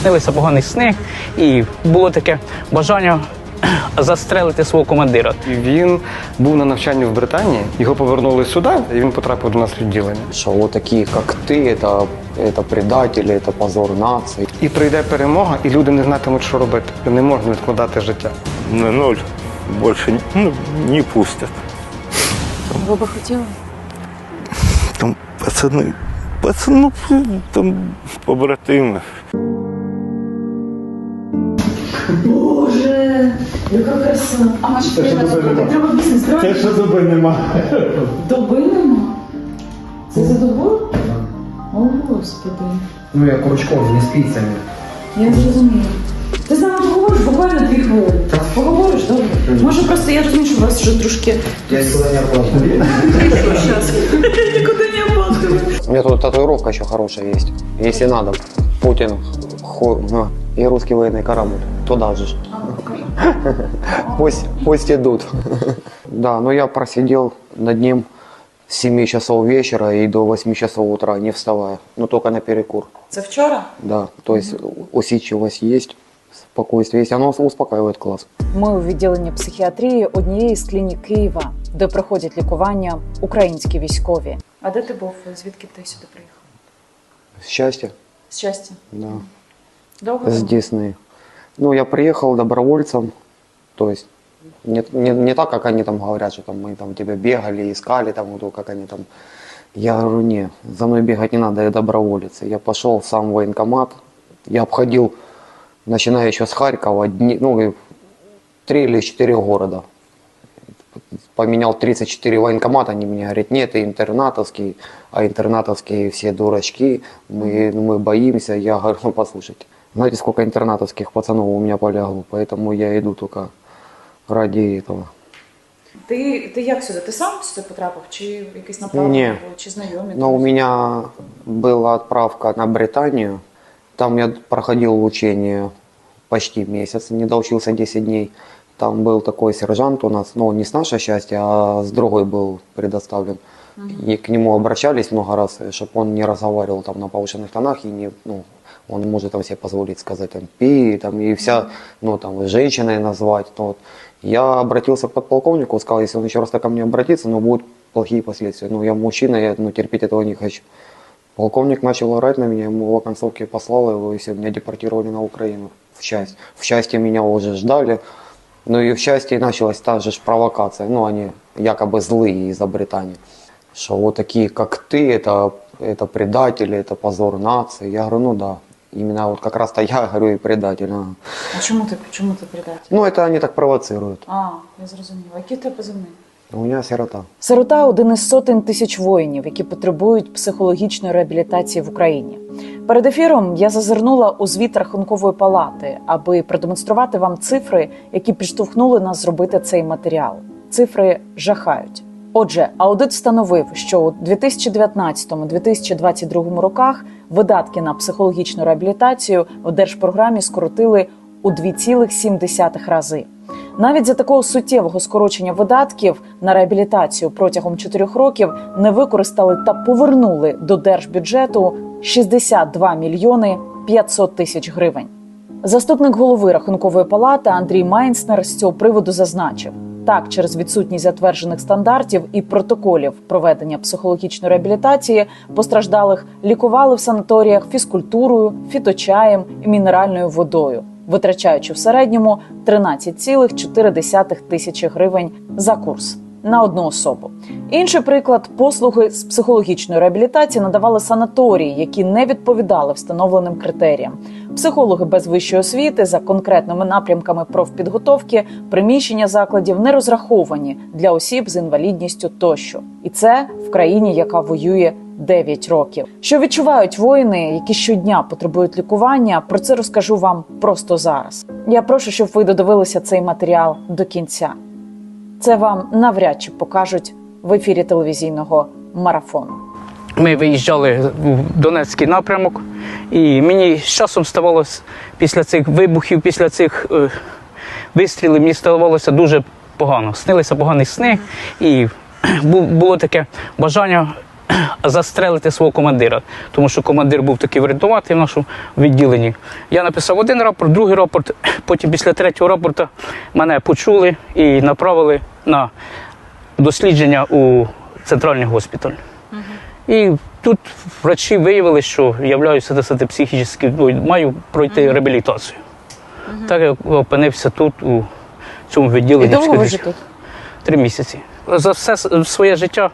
Снилися поганий сни, і було таке бажання застрелити свого командира. І Він був на навчанні в Британії, його повернули сюди, і він потрапив до нас в відділення. что вот такие, как ты, это, это предатели, это позор нации. І прийде перемога, і люди не знатимуть, що робити. Не можна відкладати життя. на ноль больше ну, не пустят. Ви би хотіли? Там пацаны, пацаны, ну, там побратимы. Яка краса. А наш треба бізнес Те, що зуби нема. Доби нема? Це за добу? О, Господи. Ну, я крючком, не спицями. Я зрозуміла. Ти з нами поговориш буквально дві хвилини. Поговориш, добре? Може просто я розумію, що у вас вже трошки Я никуда не оплачиваю. зараз. Нікуди не оплатили. У меня тут татуировка еще хорошая есть. Если надо, Путин хо- ну, и русский военный корабль. Туда же. ж. Пусть, пусть идут. Да, но я просидел над ним с 7 часов вечера и до 8 часов утра, не вставая. Но только на перекур. Це вчора? Да, то есть усидчивость есть, спокойствие есть. Оно успокаивает класс. Ми у відділенні психіатрії однієї з клінік Києва, де проходять лікування українські військові. А де ти був? Звідки ти сюди приїхав? Счастье, Щастя. да. Довго? с Дисней. Ну, я приехал добровольцем, то есть не, не, не так, как они там говорят, что там мы там тебя бегали, искали, там, вот, как они там. Я говорю, не, за мной бегать не надо, я доброволец. Я пошел сам военкомат, я обходил, начиная еще с Харькова, дни, ну, три или четыре города. Поменял 34 военкомата, они мне говорят, нет, ты интернатовский, а интернатовские все дурачки, мы, ну, мы боимся. Я говорю, ну, послушайте, знаете, сколько интернатовских пацанов у меня полягло, поэтому я иду только ради этого. Ти, ти як сюди? Ти сам сюди потрапив? Чи якийсь направлення було? Чи знайомі? Но у меня была отправка на Британию. Там я проходил учение почти месяц, не доучился 10 дней. Там был такой сержант у нас, ну, не с нашей части, а с другой был предоставлен. И к нему обращались много раз, чтобы он не разговаривал там на повышенных тонах и не, ну, он может там себе позволить сказать там пи, там и вся, ну там женщиной назвать. Ну, вот. Я обратился к подполковнику, сказал, если он еще раз так ко мне обратится, ну будут плохие последствия. Ну я мужчина, я ну, терпеть этого не хочу. Полковник начал орать на меня, ему в оконцовке послал его, и все, меня депортировали на Украину в часть. В части меня уже ждали, ну и в части началась та же провокация. Ну они якобы злые из-за Британии. Что вот такие, как ты, это, это предатели, это позор нации. Я говорю, ну да, именно вот как раз-то я говорю и предатель. ага. А чому ти, чому ти предатель? Ну это они так провоцируют. А, я зрозуміла. Який в тебе позивний? У меня сирота. Сирота один із сотень тисяч воїнів, які потребують психологічної реабілітації в Україні. Перед ефіром я зазирнула у звіт рахункової палати, аби продемонструвати вам цифри, які підштовхнули нас зробити цей матеріал. Цифри жахають. Отже, аудит встановив, що у 2019-2022 роках видатки на психологічну реабілітацію в держпрограмі скоротили у 2,7 рази. Навіть за такого суттєвого скорочення видатків на реабілітацію протягом чотирьох років не використали та повернули до держбюджету 62 мільйони 500 тисяч гривень. Заступник голови рахункової палати Андрій Майнснер з цього приводу зазначив: так, через відсутність затверджених стандартів і протоколів проведення психологічної реабілітації постраждалих лікували в санаторіях фізкультурою, фіточаєм і мінеральною водою, витрачаючи в середньому 13,4 тисячі гривень за курс. На одну особу інший приклад послуги з психологічної реабілітації надавали санаторії, які не відповідали встановленим критеріям. Психологи без вищої освіти за конкретними напрямками профпідготовки, приміщення закладів не розраховані для осіб з інвалідністю тощо, і це в країні, яка воює 9 років. Що відчувають воїни, які щодня потребують лікування? Про це розкажу вам просто зараз. Я прошу, щоб ви додивилися цей матеріал до кінця. Це вам навряд чи покажуть в ефірі телевізійного марафону. Ми виїжджали в Донецький напрямок, і мені з часом ставалося після цих вибухів, після цих е, вистрілів, мені ставалося дуже погано. Снилися погані сни, і бу- було таке бажання застрелити свого командира, тому що командир був такий врятувати в нашому відділенні. Я написав один рапорт, другий рапорт, потім після третього рапорта мене почули і направили на дослідження у центральний госпіталь. І тут врачі виявили, що являюся досить психічно, ну, маю пройти реабілітацію. Так я опинився тут, у цьому відділенні. І довго ви вже тут? Три місяці. За все своє життя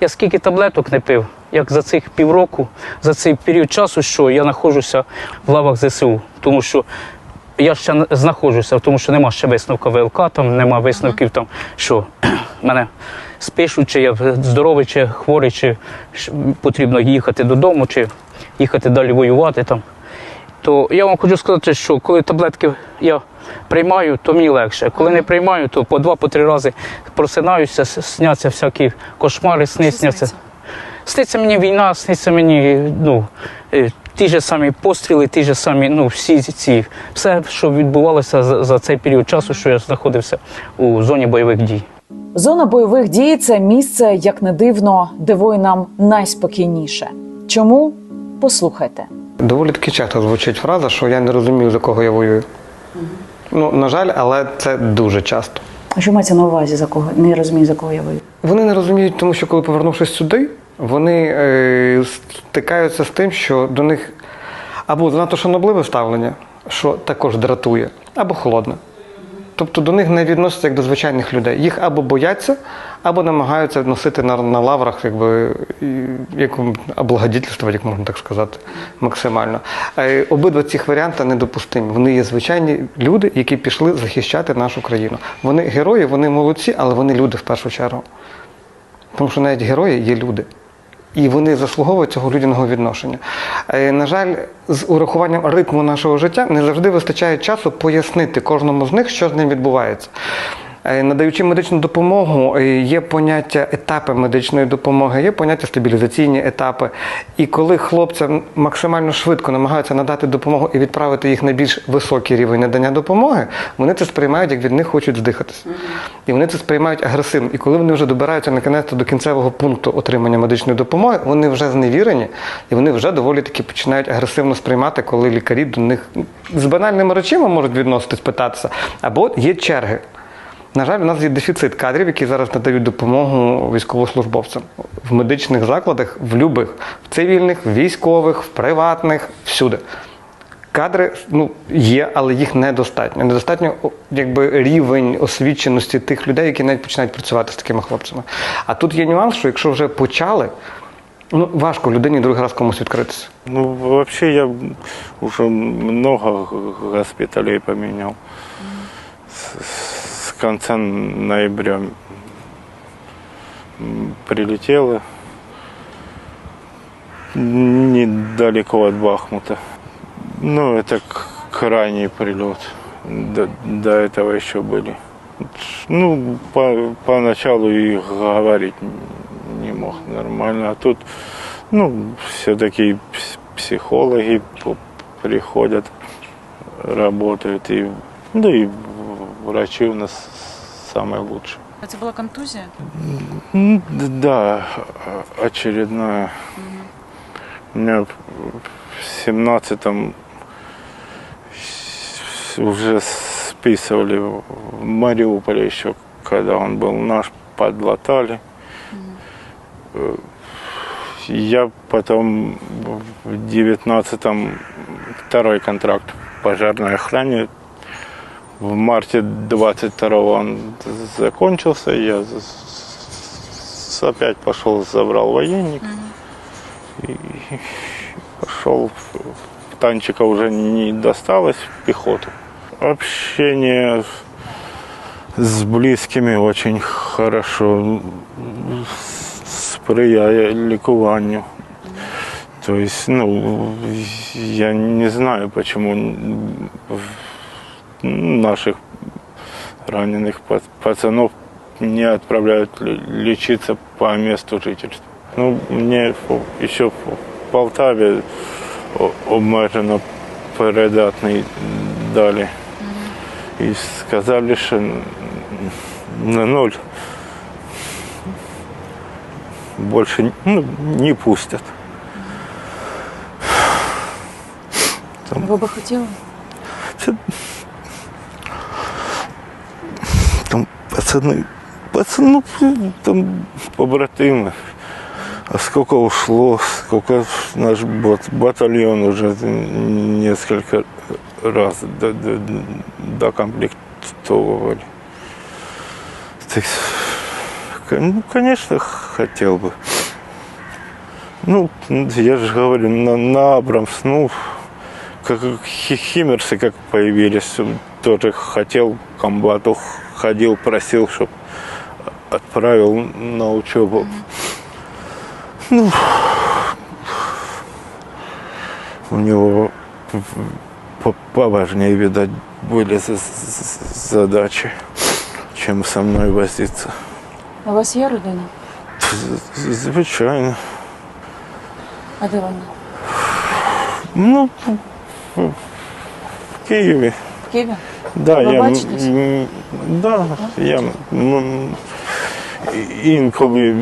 я скільки таблеток не пив, як за цих півроку, за цей період часу, що я знаходжуся в лавах ЗСУ. Тому що я ще знаходжуся, тому що нема ще висновка ВЛК, там нема висновків, там, що мене спишуть, чи я здоровий, чи хворий, чи потрібно їхати додому, чи їхати далі воювати там. То я вам хочу сказати, що коли таблетки я приймаю, то мені легше. Коли не приймаю, то по два-по три рази просинаюся, сняться всякі кошмари, сни сняться. Сниться мені війна, сниться мені ну, е, ті ж самі постріли, ті ж самі, ну, всі ці, все, що відбувалося за, за цей період часу, що я знаходився у зоні бойових дій. Зона бойових дій це місце, як не дивно, де воїнам найспокійніше. Чому? Послухайте. Доволі таки часто звучить фраза, що я не розумію, за кого я воюю. Ну, на жаль, але це дуже часто. А що мається на увазі за кого? Не розумію, за кого я воюю. Вони не розуміють, тому що коли повернувшись сюди, вони е, стикаються з тим, що до них або занадто шанобливе ставлення, що також дратує, або холодне. Тобто до них не відносяться як до звичайних людей. Їх або бояться, або намагаються носити на, на лаврах, якби і- як облагодітельствувати, як можна так сказати, максимально. Обидва цих варіанти недопустимі. Вони є звичайні люди, які пішли захищати нашу країну. Вони герої, вони молодці, але вони люди в першу чергу. Тому що навіть герої є люди. І вони заслуговують цього людяного відношення. На жаль, з урахуванням ритму нашого життя не завжди вистачає часу пояснити кожному з них, що з ним відбувається. Е, Надаючи медичну допомогу, е, є поняття етапи медичної допомоги, є поняття стабілізаційні етапи. І коли хлопцям максимально швидко намагаються надати допомогу і відправити їх на більш високий рівень надання допомоги, вони це сприймають, як від них хочуть здихатися. І вони це сприймають агресивно. І коли вони вже добираються наконець до кінцевого пункту отримання медичної допомоги, вони вже зневірені і вони вже доволі таки починають агресивно сприймати, коли лікарі до них з банальними речами можуть відноситись, питатися, або є черги. На жаль, у нас є дефіцит кадрів, які зараз надають допомогу військовослужбовцям в медичних закладах, в любих, в цивільних, в військових, в приватних, всюди. Кадри ну, є, але їх недостатньо. Недостатньо якби, рівень освіченості тих людей, які навіть починають працювати з такими хлопцями. А тут є нюанс, що якщо вже почали, ну важко людині другий раз комусь відкритися. Ну, вообще я уже много госпиталей поменял. Конца ноября м, прилетело недалеко от Бахмута. Ну, это крайний прилет. До, до этого еще были. Ну, по, поначалу и говорить не мог нормально. А тут, ну, все-таки психологи приходят, работают. И, да и врачи у нас самые лучшие. Контузія? М, д- Да, о- очередная. Меня в семнадцатом уже списывали в Мариуполе еще, когда он был наш, подлатали. Э, Я потом в девятнадцатом второй контракт в пожарной охране. В марте 22 он закончился, я опять пошел, забрал военник и пошел. В танчика уже не досталось в пехоту. Общение с близкими очень хорошо, сприяє лікуванню. То есть, ну, я не знаю, почему наших раненых па- пацанов не отправляют ле- лечиться по месту жительства. Ну, мне еще в Полтаве обмежено передатний дали. І сказали, що на ноль больше ну, не пустят. Ви би хотіли? Там пацаны, пацаны, ну, там побратимы. А сколько ушло, сколько наш бат- батальон уже несколько раз до- до- докомплектовывали. Так, ну, конечно, хотел бы. Ну, я же говорю, на, на Абрамс, ну, как хи- химерсы как появились, тоже хотел комбату, ходил, просил, чтобы отправил на учебу. Ну, у него по- поважнее, видать, были за- за- задачи, чем со мной возиться. У вас є родина? З- Звичайно. А де вона? Ну, в Києві. В Києві? Да, Ви я, бачитесь? м, да, я м, інколи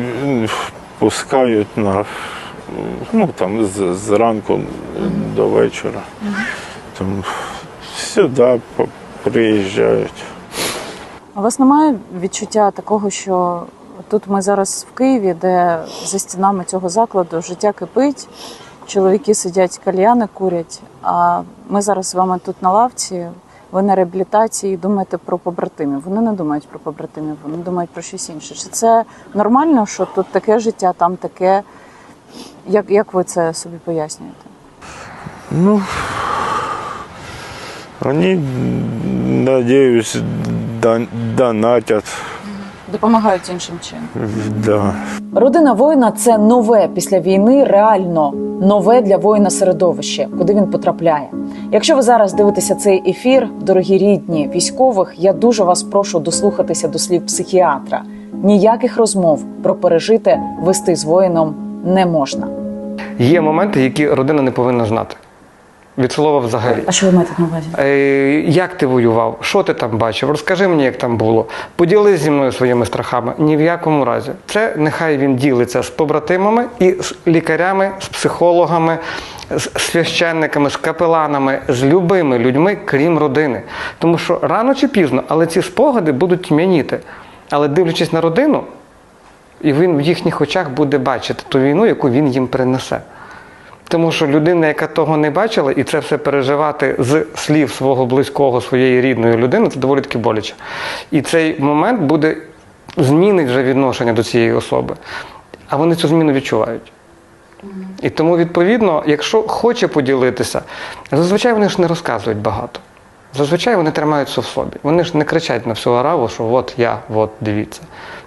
пускають на ну там з, зранку до вечора. Там сюди по- приїжджають. У вас немає відчуття такого, що тут ми зараз в Києві, де за стінами цього закладу життя кипить, чоловіки сидять, кальяни курять, а ми зараз з вами тут на лавці, ви на реабілітації думаєте про побратимів. Вони не думають про побратимів, вони думають про щось інше. Чи це нормально, що тут таке життя, там таке? Як, як ви це собі пояснюєте? Ну, вони, дон- донатять. Допомагають іншим чином. Да. Родина воїна це нове після війни, реально нове для воїна середовище, куди він потрапляє. Якщо ви зараз дивитеся цей ефір, дорогі рідні військових, я дуже вас прошу дослухатися до слів психіатра. Ніяких розмов про пережите вести з воїном не можна. Є моменти, які родина не повинна знати. Від слова взагалі. А що ви маєте на увазі? Е, як ти воював? Що ти там бачив? Розкажи мені, як там було. Поділись зі мною своїми страхами. Ні в якому разі. Це нехай він ділиться з побратимами і з лікарями, з психологами, з священниками, з капеланами, з любими людьми, крім родини. Тому що рано чи пізно, але ці спогади будуть тьмяніти. Але дивлячись на родину, і він в їхніх очах буде бачити ту війну, яку він їм принесе. Тому що людина, яка того не бачила, і це все переживати з слів свого близького, своєї рідної людини, це доволі таки боляче. І цей момент буде змінить вже відношення до цієї особи. А вони цю зміну відчувають. І тому, відповідно, якщо хоче поділитися, зазвичай вони ж не розказують багато. Зазвичай вони тримаються в собі. Вони ж не кричать на всю араву, що от я, от дивіться.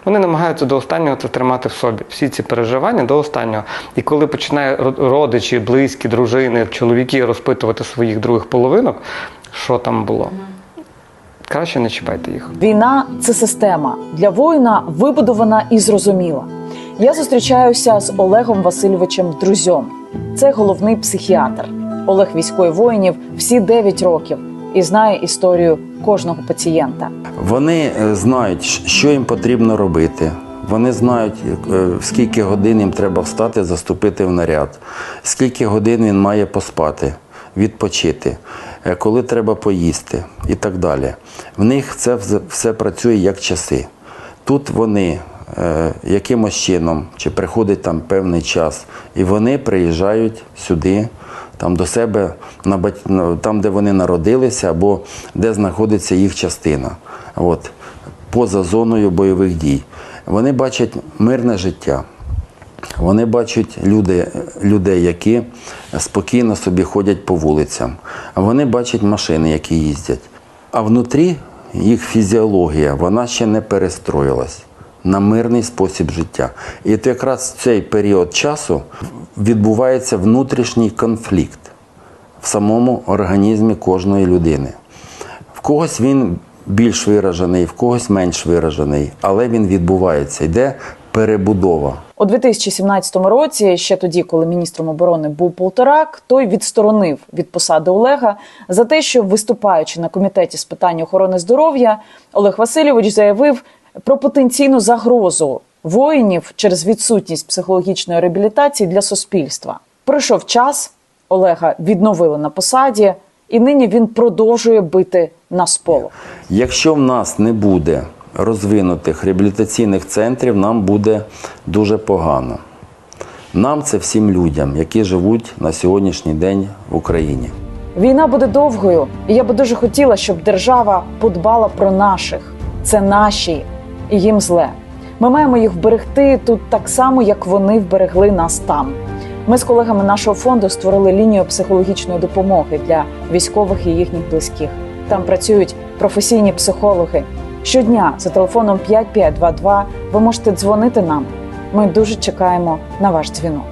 Вони намагаються до останнього це тримати в собі. Всі ці переживання до останнього. І коли починає ро- родичі, близькі, дружини, чоловіки розпитувати своїх других половинок, що там було, краще не чіпайте їх. Війна це система для воїна вибудована і зрозуміла. Я зустрічаюся з Олегом Васильовичем Друзьом. Це головний психіатр. Олег військовий воїнів всі 9 років і знає історію кожного пацієнта. Вони е, знають, що їм потрібно робити. Вони знають, е, скільки годин їм треба встати, заступити в наряд, скільки годин він має поспати, відпочити, е, коли треба поїсти і так далі. В них це все працює як часи. Тут вони якимось чином, чи приходить там певний час, і вони приїжджають сюди, там до себе, на бать... там, де вони народилися, або де знаходиться їх частина, от, поза зоною бойових дій. Вони бачать мирне життя. Вони бачать люди, людей, які спокійно собі ходять по вулицям. Вони бачать машини, які їздять. А внутрі їх фізіологія, вона ще не перестроїлась на мирний спосіб життя. І от якраз в цей період часу відбувається внутрішній конфлікт в самому організмі кожної людини. В когось він більш виражений, в когось менш виражений, але він відбувається. Йде перебудова. У 2017 році, ще тоді, коли міністром оборони був Полторак, той відсторонив від посади Олега за те, що виступаючи на комітеті з питань охорони здоров'я, Олег Васильович заявив про потенційну загрозу воїнів через відсутність психологічної реабілітації для суспільства. Пройшов час, Олега відновили на посаді, і нині він продовжує бити на сполох. Якщо в нас не буде розвинутих реабілітаційних центрів, нам буде дуже погано. Нам це всім людям, які живуть на сьогоднішній день в Україні. Війна буде довгою, і я би дуже хотіла, щоб держава подбала про наших. Це наші, і їм зле. Ми маємо їх вберегти тут так само, як вони вберегли нас там. Ми з колегами нашого фонду створили лінію психологічної допомоги для військових і їхніх близьких. Там працюють професійні психологи. Щодня за телефоном 5522 ви можете дзвонити нам. Ми дуже чекаємо на ваш дзвінок.